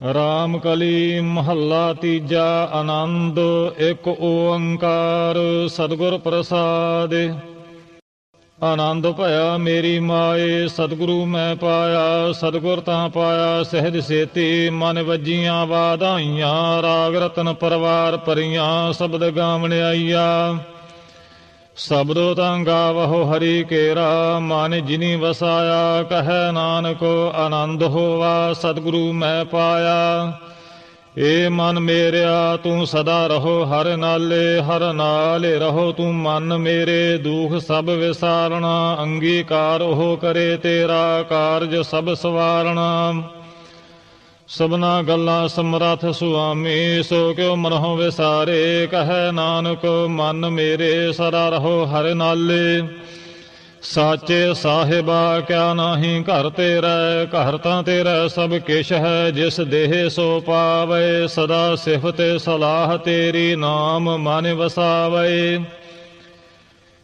ਰਾਮ ਕਲੀ ਮਹੱਲਾ ਤੀਜਾ ਆਨੰਦ, ਇੱਕ ਓੰਕਾਰ ਸਤਿਗੁਰ ਪ੍ਰਸਾਦ। ਆਨੰਦ ਭਇਆ ਮੇਰੀ ਮਾਏ, ਸਤਿਗੁਰੂ ਮੈਂ ਪਾਇਆ, ਸਤਿਗੁਰ ਤਾਂ ਪਾਇਆ, ਸਹਿਜ ਸੇਤੀ ਮਨ ਵੱਜੀਆਂ ਵਾਧਾਈਆਂ, ਰਾਗ ਰਤਨ ਪਰਵਾਰ ਪਰੀਆਂ ਸ਼ਬਦ ਗਾਵਣ ਆਈਆ। ਸਬਦੋ ਤਾਂ ਗਾਵਹੁ ਹਰੀ ਕੇਰਾ ਮਨ ਜਿਨੀ ਵਸਾਇਆ, ਕਹੈ ਨਾਨਕੋ ਆਨੰਦ ਹੋਵਾ, ਸਤਿਗੁਰੂ ਮੈਂ ਪਾਇਆ। ਏ ਮਨ ਮੇਰਿਆ, ਤੂੰ ਸਦਾ ਰਹੋ ਹਰ ਨਾਲੇ ਹਰ ਨਾਲੇ ਰਹੋ ਤੂੰ ਮਨ ਮੇਰੇ। ਦੁਖ ਸਭ ਵਿਸਾਰਣਾ, ਅੰਗੀਕਾਰ ਹੋ ਕਰੇ ਤੇਰਾ ਕਾਰਜ ਸਭ ਸਵਾਰਣਾ। ਸਭਨਾ ਗੱਲਾਂ ਸਮਰਥ ਸੁਆਮੀ, ਸੋ ਕਿਉ ਮਨਹੁ ਵਿਸਾਰੇ, ਕਹੈ ਨਾਨਕ, ਮਨ ਮੇਰੇ ਸਦਾ ਰਹੋ ਹਰ ਨਾਲੇ। ਸਾਚੇ ਸਾਹਿਬਾ, ਕਿਆ ਨਾਹੀ ਘਰ ਤੇਰਾ, ਘਰ ਤਾਂ ਤੇਰਾ ਸਭ ਕਿਛ ਹੈ, ਜਿਸ ਦੇਹ ਸੋ ਪਾਵੇ, ਸਦਾ ਸਿਫਤ ਸਲਾਹ ਤੇਰੀ ਨਾਮ ਮਨ ਵਸਾਵੇ।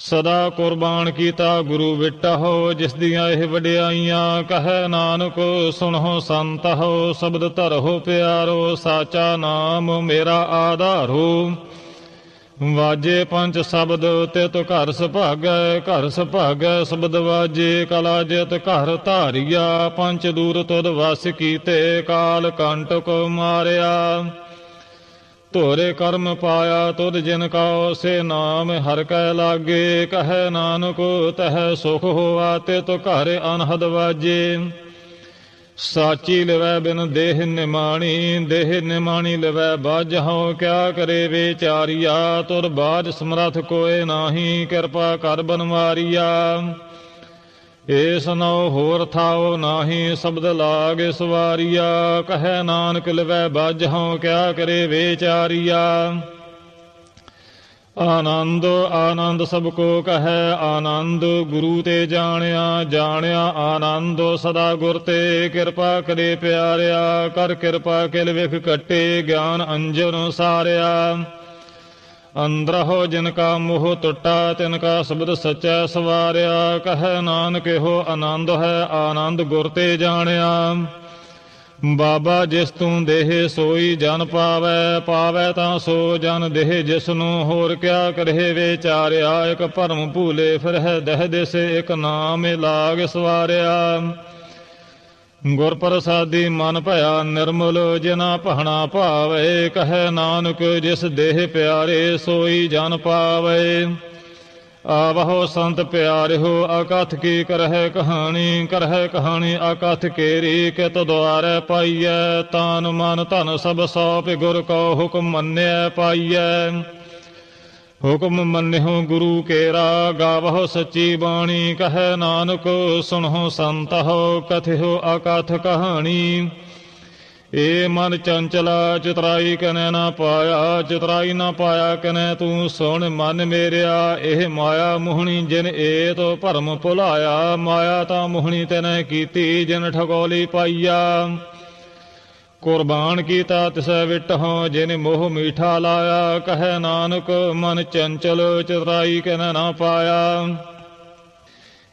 ਸਦਾ ਕੁਰਬਾਨ ਕੀਤਾ ਗੁਰੂ ਵਿਟਹੁ, ਜਿਸ ਦੀਆਂ ਇਹ ਵਡਿਆਈਆਂ, ਕਹੈ ਨਾਨਕ ਸੁਣੋ ਸੰਤ ਹੋ ਸ਼ਬਦ ਧਰੋ ਪਿਆਰੋ, ਸਾਚਾ ਨਾਮ ਮੇਰਾ ਆਧਾਰੋ। ਵਾਜੇ ਪੰਜ ਸ਼ਬਦ, ਤਿਤ ਘਰ ਸੁਭਾਗੈ ਘਰ ਸੁਭਾਗੈ, ਸ਼ਬਦ ਵਾਜੇ ਕਲਾ ਜਿਤ ਘਰ ਧਾਰਿਆ, ਪੰਜ ਦੂਰ ਤੁਧ ਵਸ ਕੀਤੇ, ਕਾਲ ਕੰਟਕ ਮਾਰਿਆ। ਧੋਰੇ ਕਰਮ ਪਾਇਆ ਤੁਧ ਜਿਨ ਕਉ, ਸੇ ਨਾਮ ਹਰ ਕੈ ਲਾਗੇ। ਕਹੈ ਨਾਨਕ, ਤਹਿ ਸੁਖ ਹੋਆ ਤੇ ਤੋ ਘਰ ਅਨਹਦ ਵਾਜੇ। ਸਾਚੀ ਲਵੈ ਬਿਨ ਦੇਹ ਨਿਮਾਣੀ ਦੇਹ ਨਿਮਾਣੀ ਲਵੈ ਬਾਜ ਬਾਝਹੁ ਕਿਆ ਕਰੇ ਵਿਚਾਰੀਆ? ਤੁਰ ਬਾਜ ਸਮਰਥ ਕੋਏ ਨਾਹੀ, ਕਿਰਪਾ ਕਰ ਬਨਵਾਰੀਆ। ਏਸ ਨਉ ਹੋਰ ਥਾਉ ਨਾਹੀ ਸ਼ਬਦ ਲਾਗ ਸਵਾਰੀਆ, ਕਹੈ ਨਾਨਕ ਬਾਜ ਬਾਝਹੁ ਕਿਆ ਕਰੇ ਵੇਚਾਰੀਆ ਆਨੰਦ ਆਨੰਦ ਸਭ ਕੋ ਕਹੈ ਆਨੰਦ, ਗੁਰੂ ਤੇ ਜਾਣਿਆ ਜਾਣਿਆ ਆਨੰਦ, ਸਦਾ ਗੁਰ ਤੇ ਕਿਰਪਾ ਕਰੇ ਪਿਆਰਿਆ, ਕਰ ਕਿਰਪਾ ਕਿਲ ਵਿਖ ਕਟੇ ਗਿਆਨ ਅੰਜਨ ਸਾਰਿਆ। ਅੰਦਰਹੁ ਜਿਨ ਕਾ ਮੋਹ ਟੁੱਟਾ, ਤਿਨ ਕਾ ਸ਼ਬਦ ਸਚੈ ਸਵਾਰਿਆ, ਕਹੈ ਨਾਨਕ ਇਹੋ ਆਨੰਦ ਹੈ, ਆਨੰਦ ਗੁਰ ਤੇ ਜਾਣਿਆ। ਬਾਬਾ ਜਿਸ ਤੂੰ ਦੇਹ ਸੋਈ ਜਨ ਪਾਵੈ ਪਾਵੈ ਤਾਂ ਸੋ ਜਨ ਦੇਹ ਜਿਸ ਨੂੰ ਹੋਰ ਕਿਆ ਕਰਹਿ ਵਿਚਾਰਿਆ ਇਕ ਭਰਮ ਭੂਲੇ ਫਿਰਹਿ ਦਹਿ ਦਹ ਇਕ ਨਾਮ ਲਾਗ ਸਵਾਰਿਆ। ਗੁਰ ਪ੍ਰਸਾਦੀ ਮਨ ਭਇਆ ਨਿਰਮਲ ਜਿਨਾ ਪਹਣਾ ਭਾਵੇ, ਕਹੈ ਨਾਨਕ ਜਿਸ ਦੇਹ ਪਿਆਰੇ ਸੋਈ ਜਨ ਪਾਵੇ। ਆਵਹੋ ਸੰਤ ਪਿਆਰਿਓ, ਅਕਥ ਕੀ ਕਰਹਿ ਕਹਾਣੀ ਕਰਹਿ ਕਹਾਣੀ ਅਕਥ ਕੇਰੀ ਕਿਤ ਦੁਆਰੈ ਪਾਈਐ। ਤਾਨ ਮਨ ਧਨ ਸਭ ਸੌਪ ਗੁਰ ਕੋ ਹੁਕਮ ਮੰਨਿਆ ਪਾਈਐ। ਹੁਕਮ ਮੰਨਿਓ ਗੁਰੂ ਕੇਰਾ, ਗਾਵਹੁ ਸੱਚੀ ਬਾਣੀ, ਕਹੈ ਨਾਨਕ, ਸੁਣਹੁ ਸੰਤ ਹੋ ਕਥਿਓ ਅਕਥ ਕਹਾਣੀ। ਏ ਮਨ ਚੰਚਲਾ, ਚਿਤਰਾਈ ਕਨੈ ਨਾ ਪਾਇਆ, ਚਿਤਰਾਈ ਨਾ ਪਾਇਆ ਕਨੈ ਤੂੰ ਸੁਣ ਮਨ ਮੇਰਿਆ। ਇਹ ਮਾਇਆ ਮੁਹਣੀ ਜਿਨ ਏ ਤੋ ਭਰਮ ਭੁਲਾਇਆ, ਮਾਇਆ ਤਾਂ ਮੁਹਣੀ ਤੈਨੇ ਕੀਤੀ, ਜਿਨ ਠਗੋਲੀ ਪਾਈਆ। ਕੁਰਬਾਨ ਕੀਤਾ ਤਿਸੈ ਵਿਟਹੁ, ਜਿਨ ਮੋਹ ਮੀਠਾ ਲਾਇਆ, ਕਹੈ ਨਾਨਕ, ਮਨ ਚੰਚਲ ਚਤਰਾਈ ਕਨੈ ਨਾ ਪਾਇਆ।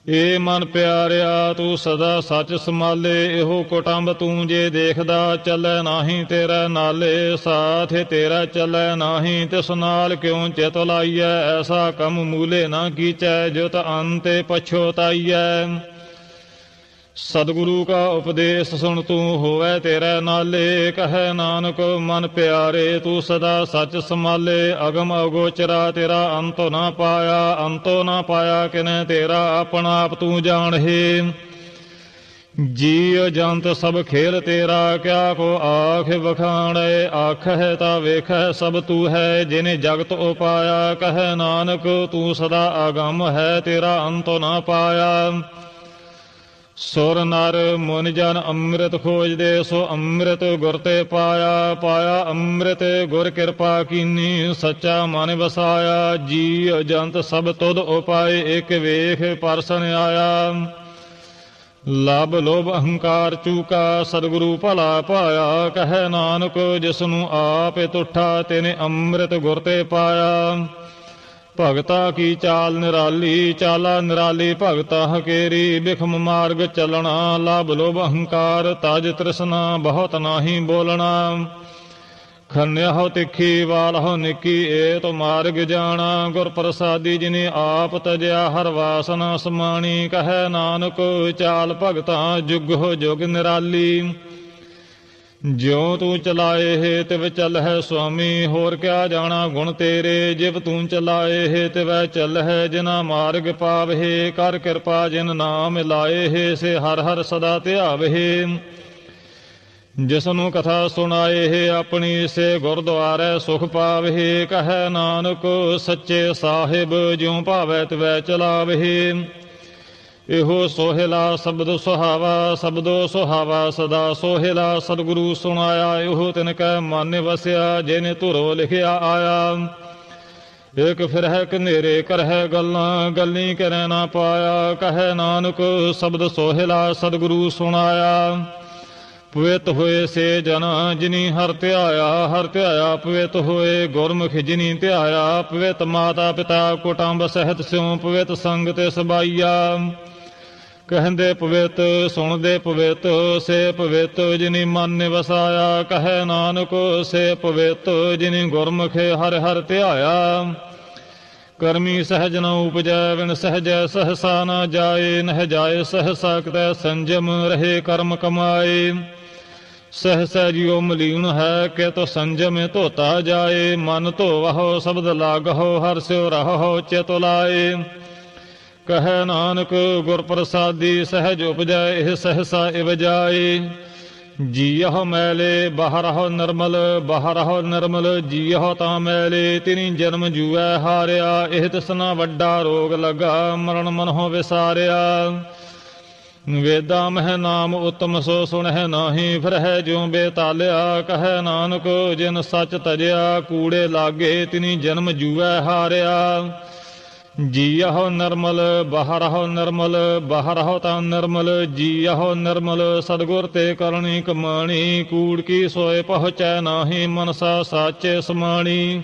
ਏ ਮਨ ਪਿਆਰਿਆ, ਤੂੰ ਸਦਾ ਸੱਚ ਸੰਭਾਲੇ, ਇਹੋ ਕੁਟੰਬ ਤੂੰ ਜੇ ਦੇਖਦਾ, ਚੱਲੈ ਨਾਹੀ ਤੇਰਾ ਨਾਲੇ, ਸਾਥ ਤੇਰਾ ਚੱਲੈ ਨਾਹੀ, ਤਿਸ ਨਾਲ ਕਿਉ ਚਿਤ ਲਾਈਐ? ਐਸਾ ਕਮ ਮੂਲੇ ਨਾ ਕੀਚੈ ਜੋ ਤ ਅੰਤੇ ਪਛੋਤਾਈਐ। ਸਤਿਗੁਰੂ ਕਾ ਉਪਦੇਸ਼ ਸੁਣ ਤੂੰ ਹੋਵੇ ਤੇਰੇ ਨਾਲੇ, ਕਹੈ ਨਾਨਕ, ਮਨ ਪਿਆਰੇ, ਤੂੰ ਸਦਾ ਸੱਚ ਸੰਭਾਲੇ, ਅਗਮ ਅਗੋਚਰਾ ਤੇਰਾ ਅੰਤ ਨਾ ਪਾਇਆ, ਅੰਤੋ ਨਾ ਪਾਇਆ ਕਿਨੇ ਤੇਰਾ, ਆਪਣਾ ਆਪ ਤੂੰ ਜਾਣਹਿ। ਜੀਵ ਜੰਤ ਸਭ ਖੇਲ ਤੇਰਾ, ਕਿਆ ਕੋ ਆਖ ਵਖਾਣੈ ਹੈ ਤਾ ਵੇਖੈ ਸਭ ਤੂੰ ਹੈ, ਜਿਨੇ ਜਗਤ ਉਪਾਇਆ, ਕਹੈ ਨਾਨਕ, ਤੂੰ ਸਦਾ ਆਗਮ ਹੈ, ਤੇਰਾ ਅੰਤ ਨਾ ਪਾਇਆ। ਸੁਰ ਨਰ ਮਨ ਜਨ ਅੰਮ੍ਰਿਤ ਖੋਜਦੇ ਸੋ ਅੰਮ੍ਰਿਤ ਗੁਰ ਤੇ ਪਾਇਆ ਪਾਇਆ ਅੰਮ੍ਰਿਤ ਗੁਰ ਕਿਰਪਾ ਕੀਨੀ, ਸੱਚਾ ਮਨ ਵਸਾਇਆ ਜੀ ਅਜੰਤ ਸਭ ਤੁਧ ਉਪਾਏ ਇਕ ਵੇਖ ਪਰਸਨ ਆਇਆ। ਲਬ ਲੋਭ ਅਹੰਕਾਰ ਚੂਕਾ, ਸਤਿਗੁਰੂ ਭਲਾ ਪਾਇਆ ਕਹੈ ਨਾਨਕ ਜਿਸ ਨੂੰ ਆਪੇ ਤੁਠਾ, ਤੇਨੇ ਅੰਮ੍ਰਿਤ ਗੁਰ ਤੇ ਪਾਇਆ। ਭਗਤਾ ਕੀ ਚਾਲ ਨਿਰਾਲੀ, ਚਾਲਾ ਨਿਰਾਲੀ, ਭਗਤਾ ਹਕੇਰੀ, ਬਿਖਮ ਮਾਰਗ ਚਲਣਾ ਲਬ ਲੋਭ ਅਹੰਕਾਰ, ਤਜ ਤ੍ਰਿਸ਼ਨਾ, ਬਹੁਤ ਨਾਹੀ ਬੋਲਣਾ। ਖੰਨਿਆ ਹੋ ਤਿੱਖੀ ਵਾਲ ਹੋ ਨਿੱਕੀ ਏ ਤੋ ਮਾਰਗ ਜਾਣਾ। ਗੁਰ ਪ੍ਰਸਾਦੀ ਜਿਨੇ ਆਪ ਤਜਿਆ, ਹਰ ਵਾਸਨਾ ਸਮਾਣੀ। ਕਹੈ ਨਾਨਕ, ਚਾਲ ਭਗਤਾ ਜੁਗ ਹੋ ਜੁਗ ਨਿਰਾਲੀ। ਜਿਉ ਤੂੰ ਚਲਾਏ ਹੈ ਤਿਵ ਚੱਲ ਹੈ ਸੁਆਮੀ, ਹੋਰ ਕਿਆ ਜਾਣਾ ਗੁਣ ਤੇਰੇ? ਜਿਵ ਤੂੰ ਚਲਾਏ ਹੈ ਤਿਵੈ ਚੱਲ ਹੈ ਜਿਨਾ ਮਾਰਗ ਪਾਵਹਿ ਕਰ ਕਿਰਪਾ ਜਿਨ ਨਾਮ ਲਾਏ ਹੈ, ਸੇ ਹਰ ਹਰ ਸਦਾ ਧਿਆਵਹਿ ਜਿਸ ਨੂੰ ਕਥਾ ਸੁਣਾਏ ਹੈ, ਆਪਣੀ ਸੇ ਗੁਰਦੁਆਰੇ ਸੁਖ ਪਾਵਹਿ ਕਹੈ ਨਾਨਕ, ਸੱਚੇ ਸਾਹਿਬ ਜਿਉ ਭਾਵੈ ਤਿਵੈ ਚਲਾਵਹਿ ਇਹੋ ਸੋਹਿਲਾ ਸ਼ਬਦ ਸੁਹਾਵਾ, ਸ਼ਬਦੋ ਸੁਹਾਵਾ ਸਦਾ ਸੋਹਿਲਾ, ਸਤਿਗੁਰੂ ਸੁਣਾਇਆ, ਇਹੋ ਤਿਨ ਕੈ ਮਨ ਵਸਿਆ, ਜਿਨੇ ਧੁਰੋ ਲਿਖਿਆ ਆਇਆ। ਇਕ ਫਿਰ ਹੈ ਕਨੇਰੇ ਕਰ ਗੱਲਾਂ, ਗੱਲੀ ਕਰੈ ਨਾ ਪਾਇਆ, ਕਹੈ ਨਾਨਕ ਸ਼ਬਦ ਸੋਹਿਲਾ, ਸਤਿਗੁਰੂ ਸੁਣਾਇਆ। ਪਵਿੱਤ ਹੋਏ ਸੇ ਜਨ, ਜਿਨੀ ਹਰ ਧਿਆਇਆ ਹਰ ਧਿਆਇਆ ਪਵਿੱਤ ਹੋਏ ਗੁਰਮੁਖ ਜਿਨੀ ਧਿਆਇਆ, ਪਵਿੱਤ ਮਾਤਾ ਪਿਤਾ ਕੁਟੰਬ ਸਹਿਤ ਸਿਉ, ਪਵਿੱਤ ਸੰਗ ਸਬਾਈਆ ਕਹਿੰਦੇ ਪਵਿੱਤ, ਸੁਣਦੇ ਪਵਿੱਤ, ਸੇ ਪਵਿੱਤ ਜਿਨੀ ਮਨ ਨਿਵਸਾਇਆ, ਕਹੈ ਨਾਨਕ, ਸੇ ਪਵਿੱਤ ਜਿਨੀ ਗੁਰਮੁਖੇ ਹਰ ਹਰ ਧਿਆਇਆ। ਕਰਮੀ ਸਹਜ ਨ ਉਪਜੈ ਵਿਣ ਸਹਜੈ ਸਹਸਾ ਨ ਜਾਏ, ਨਹ ਜਾਏ ਸਹਸਾ ਕਿਤੈ ਸੰਜਮ, ਰਹੇ ਕਰਮ ਕਮਾਏ। ਸਹਸਾ ਜਿਉ ਮਲੀਨ ਹੈ ਕਿ ਤੋ ਸੰਜਮ ਧੋਤਾ ਜਾਏ। ਮਨ ਧੋਵਹੁ, ਸ਼ਬਦ ਲਾਗਹੁ, ਹਰ ਸਿਉ ਰਹੋ ਚਿਤ ਲਾਏ। ਕਹੈ ਨਾਨਕ ਗੁਰ ਪ੍ਰਸਾਦੀ ਸਹਿਜ ਉਪਜੈ ਇਹ ਸਹਸਾ ਇਵ ਜਾਏ। ਜੀਯਹੁ ਮੈਲੇ, ਬਾਹਰਹੁ ਨਰਮਲ ਬਾਹਰਹੁ ਨਰਮਲ ਜੀਯਹੁ ਤਾਂ ਮੈਲੇ, ਤਿਨੀ ਜਨਮ ਜੂਐ ਹਾਰਿਆ ਇਹ ਤਸਨਾ ਵੱਡਾ ਰੋਗ ਲਗਾ, ਮਰਨ ਮਨਹੁ ਵਿਸਾਰਿਆ। ਵੇਦਾਂ ਮਹਿ ਨਾਮ ਉਤਮ ਸੋ ਸੁਣਹਿ ਨਾਹੀ ਫਿਰ ਹੈ ਜਿਉ ਬੇਤਾਲਿਆ, ਕਹੈ ਨਾਨਕ, ਜਿਨ ਸੱਚ ਤਜਿਆ, ਕੂੜੇ ਲਾਗੇ, ਤਿਨੀ ਜਨਮ ਜੂਐ ਹਾਰਿਆ। ਜੀਯਹੁ ਨਰਮਲ, ਬਾਹਰਹੁ ਨਰਮਲ, ਬਾਹਰਹੁ ਤਾਂ ਨਰਮਲ ਜੀਯਹੁ ਨਰਮਲ, ਸਤਗੁਰ ਤੇ ਕਰਨੀ ਕਮਾਣੀ, ਕੂੜ ਕੀ ਸੋਏ ਪਹੁੰਚੈ ਨਾਹੀ, ਮਨਸਾ ਸਾਚੇ ਸਮਾਣੀ।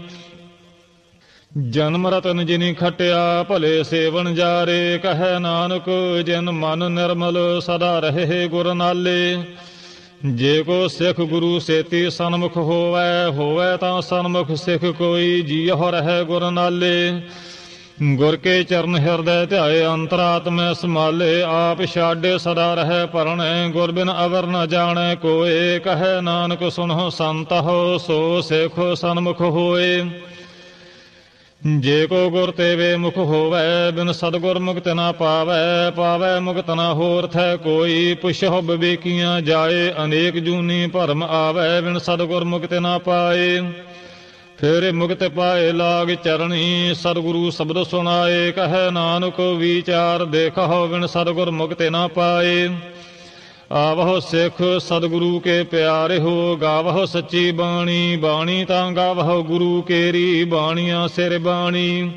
ਜਨਮ ਰਤਨ ਜਿਨੀ ਖਟਿਆ, ਭਲੇ ਸੇਵਨ ਜਾਰੇ, ਕਹੈ ਨਾਨਕ, ਜਿਨ ਮਨ ਨਿਰਮਲ, ਸਦਾ ਰਹੇ ਗੁਰ ਨਾਲੇ। ਜੇ ਕੋ ਸਿੱਖ ਗੁਰੂ ਸੇਤੀ ਸਨਮੁਖ ਹੋਵੈ ਹੋਵੈ ਤਾਂ ਸਨਮੁਖ ਸਿੱਖ ਕੋਈ ਜੀਹੁ ਰਹੇ ਗੁਰ ਨਾਲੇ। ਗੁਰ ਕੇ ਚਰਨ ਹਿਰਦੈ ਧਿਆਏ ਅੰਤਰਾਤਮੈ ਸਮਾਲੇ ਆਪ ਛਾਡੇ ਸਦਾ ਰਹਿ ਪਰਣੈ ਗੁਰ ਬਿਨ ਅਵਰ ਨ ਜਾਣੈ, ਕੋਏ ਕਹੈ ਨਾਨਕ ਸੁਨਹੁ ਸੰਤ ਹੋ, ਸੋ ਸੇਖੋ ਸਨਮੁਖ ਹੋਏ। ਜੇ ਕੋ ਗੁਰ ਤੇ ਵੇ ਮੁਖ ਹੋਵੈ, ਬਿਨ ਸਤਗੁਰ ਮੁਕਤ ਨਾ ਪਾਵੈ ਪਾਵੈ ਮੁਕਤ ਨਾ ਹੋਰ ਥੈ ਕੋਈ ਪੁਛਹੁ ਬਿਵੇਕੀਆਂ ਜਾਏ, ਅਨੇਕ ਜੂਨੀ ਭਰਮ ਆਵੈ, ਬਿਨ ਸਤਗੁਰ ਮੁਕਤ ਨਾ ਪਾਏ। ਫੇਰ ਮੁਕਤ ਪਾਏ ਲਾਗ ਚਰਣੀ, ਸਤਿਗੁਰੂ ਸ਼ਬਦ ਸੁਣਾਏ, ਕਹੈ ਨਾਨਕ ਵਿਚਾਰ ਦੇਖੋ ਬਿਨ ਸਤਿਗੁਰ ਮੁਕਤ ਨਾ ਪਾਏ। ਆਵਹੁ ਸਿੱਖ ਸਤਿਗੁਰੂ ਕੇ ਪਿਆਰੇ ਹੋ, ਗਾਵਹੁ ਸੱਚੀ ਬਾਣੀ ਬਾਣੀ ਤਾਂ ਗਾਵਹੁ ਗੁਰੂ ਕੇਰੀ, ਬਾਣੀਆਂ ਸਿਰ ਬਾਣੀ।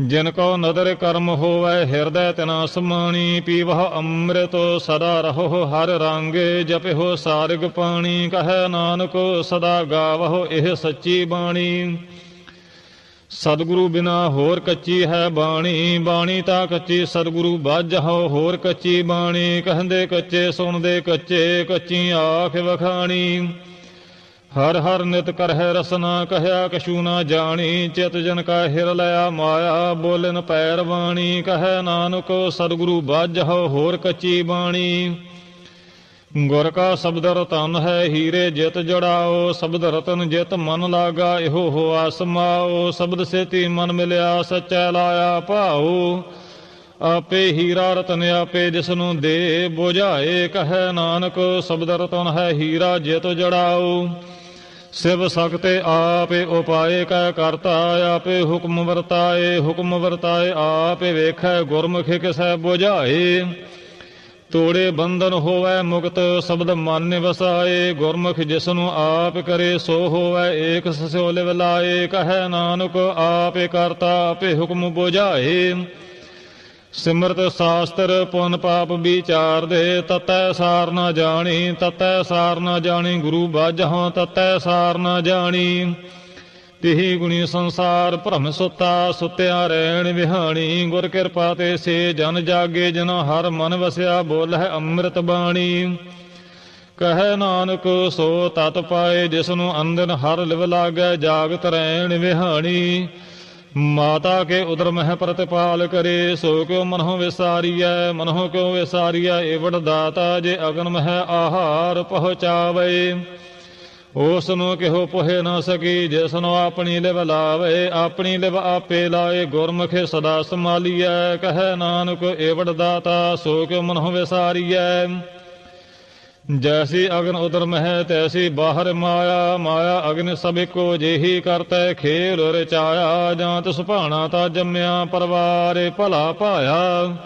ਜਿਨ ਕੋ ਨਦਰ ਕਰਮ ਹੋਵੈ ਹਿਰਦੈ ਤਨਾ ਸਮਾਣੀ ਪੀਵਹ ਅੰਮ੍ਰਿਤ ਸਦਾ ਰਹੋ, ਹਰ ਰੰਗ ਜਪਿਓ ਸਾਰਗ ਪਾਣੀ, ਕਹੈ ਨਾਨਕ ਸਦਾ ਗਾਵਹੁ ਇਹ ਸੱਚੀ ਬਾਣੀ। ਸਤਿਗੁਰੂ ਬਿਨਾ ਹੋਰ ਕੱਚੀ ਹੈ ਬਾਣੀ ਬਾਣੀ ਤਾਂ ਕੱਚੀ ਸਤਿਗੁਰੂ ਬਾਝਹੁ ਹੋਰ ਕੱਚੀ ਬਾਣੀ, ਕਹਿੰਦੇ ਕੱਚੇ ਸੁਣਦੇ ਕੱਚੇ, ਕੱਚੀ ਆਖ ਵਖਾਣੀ। ਹਰ ਹਰ ਨਿਤ ਕਰਹਿ ਰਸਨਾ ਕਹਿਆ ਕਛੂ ਨਾ ਜਾਣੀ, ਚਿਤ ਜਨ ਕਾ ਹਿਰ ਲਿਆ ਮਾਇਆ, ਬੋਲਨ ਪੈਰ ਬਾਣੀ ਕਹੈ ਨਾਨਕ ਸਤਿਗੁਰੂ ਬਾਝਹੁ ਹੋਰ ਕੱਚੀ ਬਾਣੀ। ਗੁਰ ਕਾ ਸ਼ਬਦ ਰਤਨ ਹੈ ਹੀਰੇ ਜਿਤ ਜੜਾਓ, ਸ਼ਬਦ ਰਤਨ ਜਿਤ ਮਨ ਲਾਗਾ, ਇਹੋ ਹੋ ਆਸਮਾਓ ਸ਼ਬਦ ਸੇਤੀ ਮਨ ਮਿਲਿਆ, ਸੱਚਾ ਲਾਇਆ ਭਾਉ। ਆਪੇ ਹੀਰਾ ਰਤਨ ਆਪੇ ਜਿਸ ਨੂੰ ਦੇ, ਬੁਝਾਏ ਕਹੈ ਨਾਨਕ, ਸ਼ਬਦ ਰਤਨ ਹੈ ਹੀਰਾ ਜਿਤ ਜੜਾਓ। ਸਿਵ ਸਕਤੇ ਆਪੇ ਉਪਾਏ ਕੈ ਕਰਤਾ ਆਪੇ ਹੁਕਮ ਵਰਤਾਏ ਹੁਕਮ ਵਰਤਾਏ, ਆਪੇ ਵੇਖੈ ਗੁਰਮੁਖ ਕਿਸੈ ਬੁਝਾਏ। ਤੋੜੇ ਬੰਧਨ ਹੋਵੇ ਮੁਕਤ, ਸ਼ਬਦ ਮਨ ਵਸਾਏ ਗੁਰਮੁਖ ਜਿਸ ਨੂੰ ਆਪ ਕਰੇ ਸੋ ਹੋਵੇ, ਏਕ ਸਸਿਓ ਲਿਵ ਲਾਏ। ਕਹੈ ਨਾਨਕ, ਆਪੇ ਕਰਤਾ, ਆਪੇ ਹੁਕਮ ਬੁਝਾਏ। ਸਿਮਰਤ ਸ਼ਾਸਤਰ ਪੁਨ ਪਾਪ ਵਿਚਾਰ ਦੇ, ਤਤੈ ਸਾਰ ਨਾ ਜਾਣੀ, ਤਤੈ ਸਾਰ ਨਾ ਜਾਣੀ, ਗੁਰੂ ਬਾਝਹੁ ਤਤੈ ਸਾਰ ਨਾ ਜਾਣੀ। ਤਿਹੀ ਗੁਣੀ ਸੰਸਾਰ ਭ੍ਰਮ ਸੁਤਾ, ਸੁਤਿਆ ਰਹਿਣ ਵਿਹਾਣੀ, ਗੁਰ ਕਿਰਪਾ ਤੇ ਸੇ ਜਨ ਜਾਗੇ ਜਨ ਹਰ ਮਨ ਵਸਿਆ ਬੋਲ ਹੈ ਅੰਮ੍ਰਿਤ ਬਾਣੀ। ਕਹੈ ਨਾਨਕ, ਸੋ ਤਤ ਪਾਏ ਜਿਸ ਨੂੰ ਅੰਦਨ ਹਰ ਲਿਵ ਲਾਗੈ, ਜਾਗਤ ਰਹਿਣ ਵਿਹਾਣੀ। ਮਾਤਾ ਕੇ ਉਦਰ ਮਹਿ ਪ੍ਰਤਿਪਾਲ ਕਰੇ, ਸੋ ਕਿਉ ਮਨਹੁ ਵਿਸਾਰੀਐ, ਮਨਹੁ ਕਿਉ ਵਿਸਾਰੀਐ ਏਵੜ ਦਾਤਾ ਜੇ ਅਗਨ ਮਹਿ ਆਹਾਰ ਪਹੁੰਚਾਵੇ। ਉਸ ਨੂੰ ਕਿਹੋ ਪੁਹੇ ਨਾ ਸਕੀ ਜਿਸ ਨੂੰ ਆਪਣੀ ਲਿਵ ਲਾਵੇ, ਆਪਣੀ ਲਿਵ ਆਪੇ ਲਾਏ, ਗੁਰਮੁਖੇ ਸਦਾ ਸੰਭਾਲੀਐ, ਕਹੈ ਨਾਨਕ ਏਵੜ ਦਾਤਾ, ਸੋ ਕਿਉ ਮਨਹੁ ਵਿਸਾਰੀਐ। ਜੈਸੀ ਅਗਨ ਉਦਰ ਮਹਿ, ਤੈਸੀ ਬਾਹਰ ਮਾਇਆ ਮਾਇਆ ਅਗਨ ਸਭ ਕੋ ਜਿਹੀ ਕਰਤੈ, ਖੇਲ ਰਚਾਇਆ, ਜਾਂ ਤਿਸ ਭਾਣਾ ਤਾ ਜੰਮਿਆ ਪਰਵਾਰੇ, ਭਲਾ ਪਾਇਆ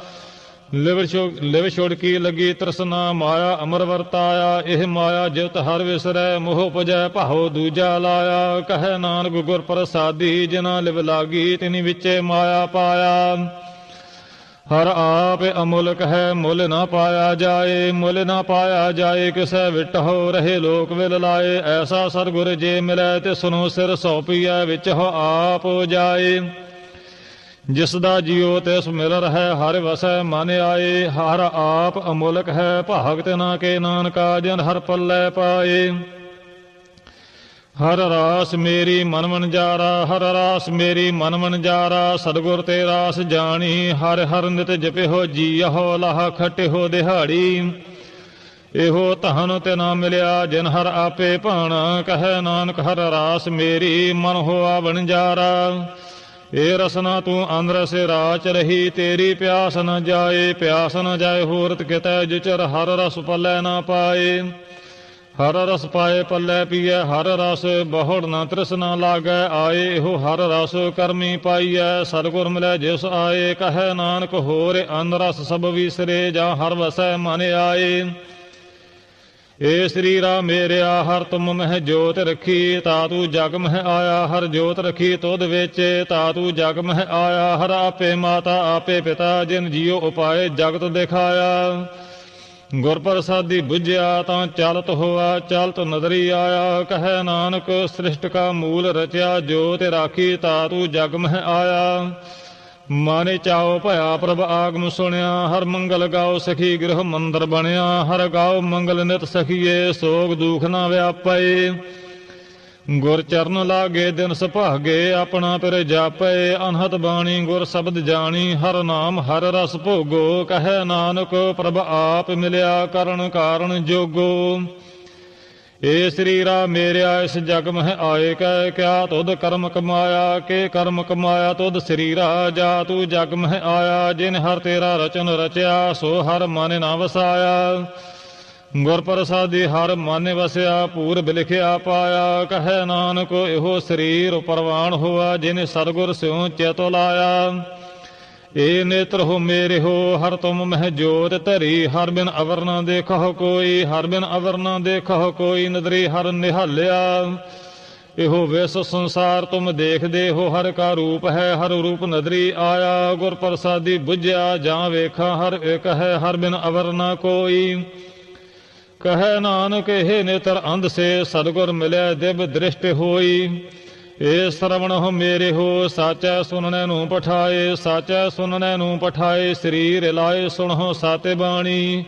ਲਿਵ ਛੋ, ਲਿਵ ਛੋੜ ਕੀ ਲੱਗੀ ਤ੍ਰਸਨਾ, ਮਾਇਆ ਅਮਰ ਵਰਤਾਇਆ, ਇਹ ਮਾਇਆ ਜਿਤ ਹਰ ਵਿਸਰੈ, ਮੋਹ ਪਜੈ ਭਾਉ ਦੂਜਾ ਲਾਇਆ। ਕਹੈ ਨਾਨਕ ਗੁਰ ਪ੍ਰਸਾਦੀ ਜਿਨਾ ਲਿਵ ਲਾਗੀ, ਤਿਨੀ ਵਿੱਚੇ ਮਾਇਆ ਪਾਇਆ। ਹਰ ਆਪ ਅਮੁਲਕ ਹੈ, ਮੁੱਲ ਨਾ ਪਾਇਆ ਜਾਏ, ਮੁੱਲ ਨਾ ਪਾਇਆ ਜਾਏ, ਕਿਸੈ ਵਿਟਹੁ ਰਹੇ ਲੋਕ ਵਿਲ ਲਾਏ। ਐਸਾ ਸਰਗੁਰ ਜੇ ਮਿਲੈ ਤੇ ਸੁਨੋ ਸਿਰ ਸੌਪੀਐ ਵਿੱਚ ਹੋ ਆਪ ਜਾਏ। ਜਿਸ ਦਾ ਜਿਉ ਤਿਸ ਮਿਲ ਰਹੈ, ਹਰ ਵਸੈ ਮਨ ਆਏ। ਹਰ ਆਪ ਅਮੁਲਕ ਹੈ, ਭਾਗਤ ਨਾ ਕੇ ਨਾਨਕਾ, ਜਨ ਹਰ ਪੱਲੇ ਪਾਏ। ਹਰ ਰਾਸ ਮੇਰੀ ਮਨ ਮਨ ਜਾਰਾ, ਹਰ ਰਾਸ ਮੇਰੀ ਮਨ ਮਨ ਜਾਰਾ, ਸਤਗੁਰ ਤੇ ਰਾਸ ਜਾਣੀ, ਹਰ ਹਰ ਨਿਤ ਜਪਿਓ ਜੀਹੋ ਲਾਹ ਖਟਿਓ ਦਿਹਾੜੀ। ਇਹੋ ਤਹਨ ਤੇ ਨਾ ਮਿਲਿਆ, ਜਿਨ ਹਰ ਆਪੇ ਭਾਣਾ, ਕਹੈ ਨਾਨਕ ਹਰ ਰਾਸ ਮੇਰੀ, ਮਨ ਹੋਆ ਬਣ ਜਾਰਾ। ਏ ਰਸਨਾ ਤੂੰ ਅੰਦਰ ਸੇ ਰਾਚ ਰਹੀ, ਤੇਰੀ ਪਿਆਸ ਨ ਜਾਏ, ਪਿਆਸ ਨ ਜਾਏ ਹੋਰਤ ਕਿਤੈ ਜਿਚਰ ਹਰ ਰਸ ਪੱਲੇ ਨਾ ਪਾਏ। ਹਰ ਰਸ ਪਾਏ ਪੱਲੇ ਪੀਐ, ਹਰ ਰਸ ਬਹੁੜ ਨਾ ਤ੍ਰਿਸ਼ਨਾ ਲਾਗੈ, ਆਏ ਇਹੋ ਹਰ ਰਸ ਕਰਮੀ ਪਾਈਐ ਸਤਿਗੁਰ ਮਿਲੈ ਜਿਸ ਆਏ, ਕਹੈ ਨਾਨਕ ਹੋਰ ਅੰਨ ਰਸ ਸਭ ਵਿਸਰੇ, ਜਾਂ ਹਰ ਵਸੈ ਮਨ ਆਏ। ਏ ਸਰੀਰਾ ਮੇਰਿਆ, ਹਰ ਤੁਮ ਮਹਿ ਜੋਤ ਰਖੀ, ਤਾ ਤੂੰ ਜਗ ਮਹਿ ਆਇਆ, ਹਰ ਜੋਤ ਰਖੀ ਤੁਧ ਵਿੱਚ, ਤਾ ਤੂੰ ਜਗ ਮਹਿ ਆਇਆ, ਹਰ ਆਪੇ ਮਾਤਾ, ਆਪੇ ਪਿਤਾ, ਜਿਨ ਜੀਉ ਉਪਾਏ ਜਗਤ ਦਿਖਾਇਆ। ਗੁਰ ਪ੍ਰਸਾਦੀ ਬੁਝਿਆ ਤਾਂ ਚਲਤ ਹੋਆ, ਚਲਤ ਨਦਰੀ ਆਇਆ। ਕਹੈ ਨਾਨਕ, ਸ੍ਰਿਸ਼ਟ ਕਾ ਮੂਲ ਰਚਿਆ, ਜੋ ਤੇ ਰਾਖੀ ਤਾ ਤੂੰ ਜਗ ਮਹਿ ਆਇਆ। ਮਾਨੇ ਚਾਓ ਭਇਆ ਪ੍ਰਭ ਆਗਮ ਸੁਣਿਆ, ਹਰ ਮੰਗਲ ਗਾਉ ਸਖੀ ਗ੍ਰਹ ਮੰਦਰ ਬਣਿਆ। ਹਰ ਗਾਉ ਮੰਗਲ ਨਿਤ ਸਖੀਏ, ਸੋਗ ਦੁਖ ਨਾ ਵਿਆਪੈ ਗੁਰ ਚਰਨ ਲਾਗੇ ਦਿਨ ਸੁਭਾਗੇ, ਆਪਣਾ ਪਿਰ ਜਾਪੈ ਅਨਹਤ ਬਾਣੀ ਗੁਰ ਸ਼ਬਦ ਜਾਣੀ, ਹਰ ਨਾਮ ਹਰ ਰਸ ਭੋਗੋ, ਕਹੈ ਨਾਨਕ ਪ੍ਰਭ ਆਪ ਮਿਲਿਆ ਕਰਨ ਕਾਰਨ ਜੋਗੋ। ਏ ਸਰੀਰਾ ਮੇਰਿਆ, ਇਸ ਜਗ ਮਹਿ ਆਏ ਕੈ, ਕਿਆ ਤੁਧ ਕਰਮ ਕਮਾਇਆ, ਕੇ ਕਰਮ ਕਮਾਇਆ ਤੁਧ ਸਰੀਰਾ ਜਾ ਤੂੰ ਜਗ ਮਹਿ ਆਇਆ, ਜਿਨ ਹਰ ਤੇਰਾ ਰਚਨ ਰਚਿਆ, ਸੋ ਹਰ ਮਨ ਨਾ ਵਸਾਇਆ। ਗੁਰ ਪ੍ਰਸਾਦੀ ਹਰ ਮਨ ਵਸਿਆ ਪੂਰਬ ਲਿਖਿਆ ਪਾਇਆ, ਕਹੈ ਨਾਨਕ, ਇਹੋ ਸਰੀਰ ਪਰਵਾਨ ਹੋਆ, ਜਿਨ ਸਤਗੁਰ ਸਿਉ ਚੇਤੋ ਲਾਇਆ। ਏ ਨੇਤਰ ਹੋ ਮੇਰੇ ਹੋ, ਹਰ ਤੁਮ ਮਹਿ ਜੋਤ ਧਰੀ, ਹਰ ਬਿਨ ਅਵਰ ਨਾ ਦੇਖੋ ਕੋਈ, ਹਰ ਬਿਨ ਅਵਰ ਨਾ ਦੇਖੋ ਕੋਈ, ਨਦਰੀ ਹਰ ਨਿਹਾਲਿਆ। ਇਹੋ ਵਿਸ ਸੰਸਾਰ ਤੁਮ ਦੇਖਦੇ ਹੋ, ਹਰ ਕਾ ਰੂਪ ਹੈ, ਹਰ ਰੂਪ ਨਦਰੀ ਆਇਆ। ਗੁਰ ਪ੍ਰਸਾਦੀ ਬੁਝਿਆ, ਜਾਂ ਵੇਖਾ, ਹਰ ਇੱਕ ਹੈ, ਹਰ ਬਿਨ ਅਵਰ ਨਾ ਕੋਈ। ਕਹੈ ਨਾਨਕ, ਇਹ ਨੇਤਰ ਅੰਧ ਸੇ ਸਤਗੁਰ ਮਿਲਿਆ ਦਿਵ ਦ੍ਰਿਸ਼ਟ ਹੋਈ। ਏ ਸਰਵਣ ਹੋ ਮੇਰੇ ਹੋ, ਸਾਚੈ ਸੁਨਣੇ ਨੂੰ ਪਠਾਏ, ਸਾਚੈ ਸੁਨਣੇ ਨੂੰ ਪਠਾਏ, ਸਰੀਰ ਲਾਏ ਸੁਣੋ ਸਾਤੇ ਬਾਣੀ।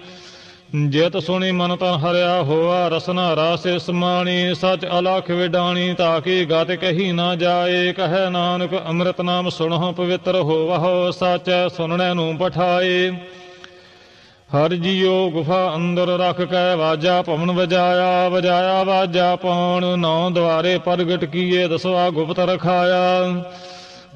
ਜਿਤ ਸੁਣੀ ਮਨ ਤਾਂ ਹਰਿਆ ਹੋਆ, ਰਸਨਾ ਰਾਸੇ ਸਮਾਣੀ ਸਚ ਅਲਖ ਵਿਡਾਣੀ, ਤਾਂ ਕੀ ਗਤ ਕਹੀ ਨਾ ਜਾਏ। ਕਹੈ ਨਾਨਕ, ਅੰਮ੍ਰਿਤ ਨਾਮ ਸੁਣੋ ਪਵਿੱਤਰ ਹੋਵਹੁ, ਸਾਚੈ ਸੁਨਣੇ ਨੂੰ ਪਠਾਏ। ਹਰ ਜੀਓ ਗੁਫਾ ਅੰਦਰ ਰੱਖ ਕੇ ਵਾਜਾ ਪਵਨ ਵਜਾਇਆ ਵਜਾਇਆ ਵਾਜਾ ਪੌਣ ਨੌ ਦਵਾਰੇ ਪ੍ਰਗਟ ਕੀਏ, ਦਸਵਾ ਗੁਪਤ ਰਖਾਇਆ।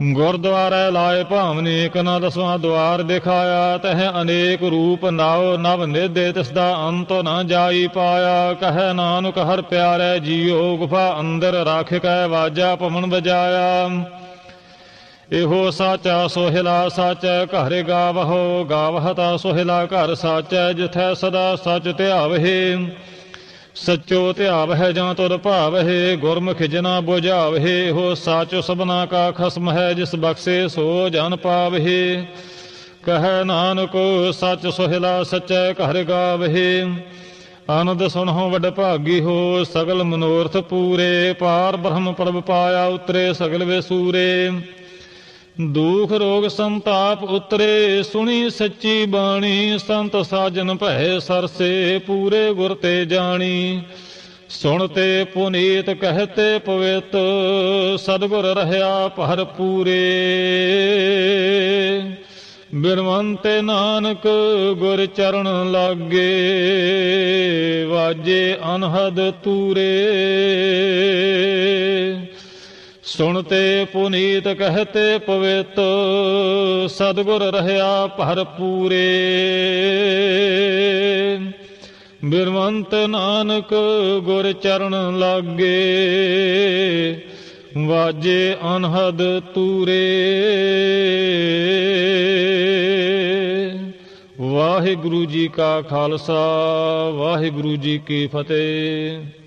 ਗੁਰਦੁਆਰੇ ਲਾਏ ਭਾਵਨੇ ਇਕ ਨਾ ਦਸਵਾਂ ਦਵਾਰ ਦਿਖਾਇਆ, ਤਹ ਅਨੇਕ ਰੂਪ ਨਾਉ, ਨਵ ਨਿਦੇ ਤਿਸ ਦਾ ਅੰਤ ਨਾ ਜਾਈ ਪਾਇਆ। ਕਹੈ ਨਾਨਕ, ਹਰ ਪਿਆਰੇ ਜੀਓ ਗੁਫਾ ਅੰਦਰ ਰੱਖ ਕੇ ਵਾਜਾ ਭਵਨ ਵਜਾਇਆ। ਇਹੋ ਸਾਚਾ ਸੋਹਿਲਾ ਸਚ ਘਰ ਗਾਵਹੋ, ਗਾਵਹਤਾ ਸੋਹਿਲਾ ਘਰ ਸਾਚੈ, ਜਿਥੈ ਸਦਾ ਸਚ ਧਿਆਵਹਿ। ਸਚੋ ਧਿਆਵਹਿ ਜਾਂ ਤੁਰ ਭਾਵਹਿ, ਗੁਰਮੁਖ ਜਨਾ 부ਝਾਵਹਿ ਹੋ ਸਾਚੋ ਸਭਨਾ ਕਾ ਖਸਮ ਹੈ, ਜਿਸ ਬਖਸ਼ੇ ਸੋ ਜਨ ਪਾਵਹਿ। ਕਹੈ ਨਾਨਕ, ਸਚ ਸੋਹਿਲਾ ਸਚੈ ਘਰ ਗਾਵਹਿ। ਆਨੰਦ ਸੁਣਹੁ ਵਡ ਭਾਗੀ ਹੋ, ਸਗਲ ਮਨੋਰਥ ਪੂਰੇ। ਪਾਰ ਬ੍ਰਹਮ ਪਰਬ ਪਾਇਆ ਉਤਰੇ, ਸਗਲ ਵੇ ਸੂਰੇ ਦੁਖ ਰੋਗ ਸੰਤਾਪ ਉਤਰੇ, ਸੁਣੀ ਸੱਚੀ ਬਾਣੀ, ਸੰਤ ਸਾਜਨ ਭੈ ਸਰਸੇ, ਪੂਰੇ ਗੁਰ ਤੇ ਜਾਣੀ। ਸੁਣਤੇ ਪੁਨੀਤ ਕਹਤੇ ਪਵਿੱਤ, ਸਤਿਗੁਰ ਰਹਿਆ ਭਰ ਪੂਰੇ। ਬਿਰਵੰਤੇ ਨਾਨਕ ਗੁਰ ਚਰਨ ਲਾਗੇ, ਵਾਜੇ ਅਨਹਦ ਤੂਰੇ। ਸੁਣਤੇ ਪੁਨੀਤ ਕਹਤੇ ਪਵਿੱਤ, ਸਤਿਗੁਰ ਰਹਿਆ ਭਰ ਪੂਰੇ। ਬਿਰਵੰਤ ਨਾਨਕ ਗੁਰ ਚਰਨ ਲਾਗੇ, ਵਾਜੇ ਅਨਹਦ ਤੂਰੇ। ਵਾਹਿਗੁਰੂ ਜੀ ਕਾ ਖਾਲਸਾ, ਵਾਹਿਗੁਰੂ ਜੀ ਕੀ ਫਤਿਹ।